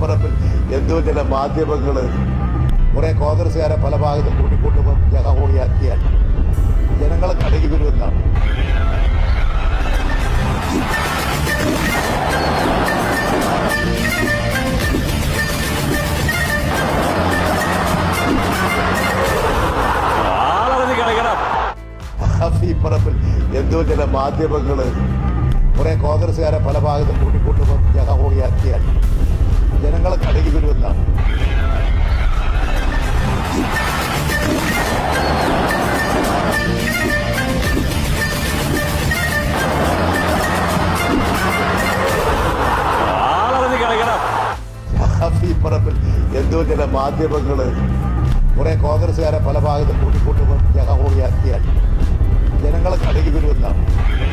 പറമ്പിൽ എന്തോ ചില മാധ്യമങ്ങൾ കുറെ കോൺഗ്രസ്സുകാരെ പല ഭാഗത്തും കൂട്ടിക്കൂട്ടുമ്പോൾ ജഗഹോളിയാക്കിയാൽ ജനങ്ങളെ കടകി വരുമെന്നാണ്. ഈ പറമ്പിൽ എന്തോ ചില മാധ്യമങ്ങൾ? കുറെ കോൺഗ്രസ്സുകാരെ പല ഭാഗത്തും കൂട്ടിക്കൂട്ടുമ്പോൾ ജഗഹോളിയാക്കിയാൽ ജനങ്ങളെ കടകി വരുമെന്നാണ് പറമ്പിൽ എന്തോ ചില മാധ്യമങ്ങൾ കുറെ കോൺഗ്രസ്സുകാരെ പല ഭാഗത്തും കൂട്ടിക്കൂട്ടുമ്പോൾ ことだ